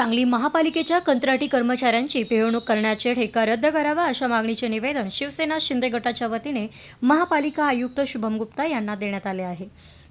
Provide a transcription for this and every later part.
सांगली महापालिकेच्या कंत्राटी कर्मचाऱ्यांची पिळवणूक करण्याचे ठेका रद्द करावा अशा मागणीचे निवेदन शिवसेना शिंदे गटाच्या वतीने महापालिका आयुक्त शुभम गुप्ता यांना देण्यात आले आहे.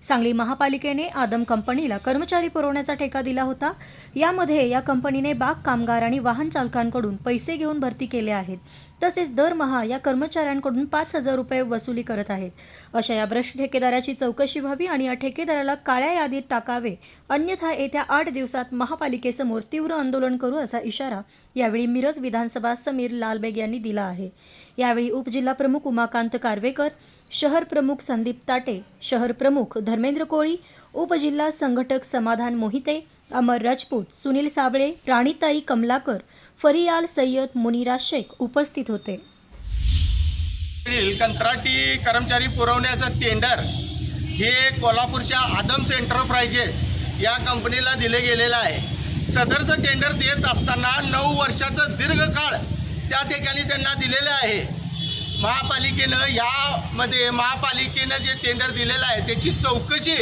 सांगली महापालिकेने आदम कंपनीला कर्मचारी पुरवण्याचा ठेका दिला होता. यामध्ये या कंपनीने बाग कामगार आणि वाहन चालकांकडून पैसे घेऊन भरती केले आहेत. तसेच दरमहा या कर्मचाऱ्यांकडून पाच हजार रुपये वसुली करत आहेत. अशा या भ्रष्ट ठेकेदाराची चौकशी व्हावी आणि या ठेकेदाराला काळ्या यादीत टाकावे अन्यथा येत्या आठ दिवसात महापालिकेसमोर तीव्र आंदोलन करू असा इशारा यावेळी मिरज विधानसभा समीर लालबेग यांनी दिला आहे. यावेळी उपजिल्हा प्रमुख उमाकांत कारवेकर शहर प्रमुख संदीप ताटे शहर प्रमुख धर्मेंद्र कोळी उपजिल्हा संघटक समाधान मोहिते अमर राजपूत सुनील साबळे राणीताई कमलाकर फरियाल सय्यद मुनिरा शेख उपस्थित होते. कंत्राटी कर्मचारी पुरवण्याचं टेंडर हे कोल्हापूरच्या आदम्स एंटरप्राइजेस या कंपनीला दिले गेलेलं आहे. सदरचं टेंडर देत असताना नऊ वर्षाचं दीर्घकाळ त्या ठिकाणी त्यांना दिलेलं आहे. महापालिकेनं यामध्ये महापालिकेनं जे टेंडर दिलेलं आहे त्याची चौकशी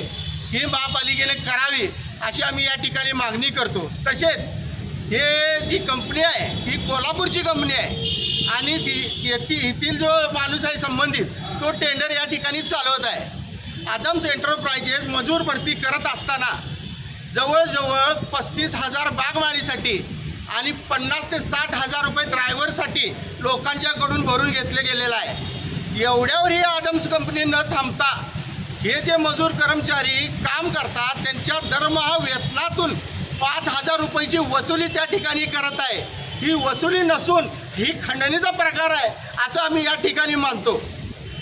ही महापालिकेने करावी अशी आम्ही या ठिकाणी मागणी करतो. तसेच हे जी कंपनी आहे ही कोल्हापूरची कंपनी आहे आणि ती येथी येथील जो माणूस आहे संबंधित तो टेंडर या ठिकाणी चालवत आहे. आदम्स एंटरप्राइजेस मजूर भरती करत असताना जवळजवळ पस्तीस हजार बागमाळीसाठी आणि पन्नास ते साठ हजार रुपये ड्रायव्हरसाठी लोकांच्याकडून भरून घेतले गेलेलं आहे. एवढ्यावर ही आदम्स कंपनी न थांबता हे जे मजूर कर्मचारी काम करतात त्यांच्या दरमहा वेतनातून पाच हजार रुपयाची वसुली त्या ठिकाणी करत आहे. ही वसुली नसून ही खंडणीचा प्रकार आहे असं आम्ही या ठिकाणी मानतो.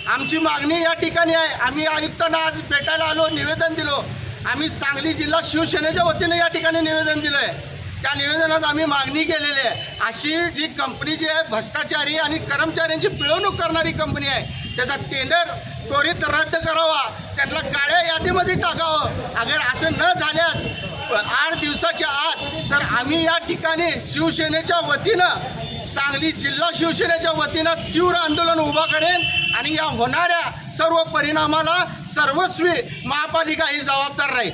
आमची मागणी या ठिकाणी आहे. आम्ही आयुक्तांना आज भेटायला आलो निवेदन दिलो. आम्ही सांगली जिल्हा शिवसेनेच्या वतीने या ठिकाणी निवेदन दिलं आहे त्या निवेदनात आम्ही मागणी केलेली आहे. अशी जी कंपनी जी आहे भ्रष्टाचारी आणि कर्मचाऱ्यांची पिळवणूक करणारी कंपनी आहे त्याचा टेंडर त्वरित रद्द करावा. त्यांना काळ्या यादीमध्ये टाकावं. अगर असं न झाल्यास आठ दिवसाच्या आत तर आम्ही या ठिकाणी शिवसेनेच्या वतीनं सांगली जिल्हा शिवसेनेच्या वतीनं तीव्र आंदोलन उभा करेन आणि या होणाऱ्या सर्व परिणामाला सर्वस्वी महापालिका ही जबाबदार राहील.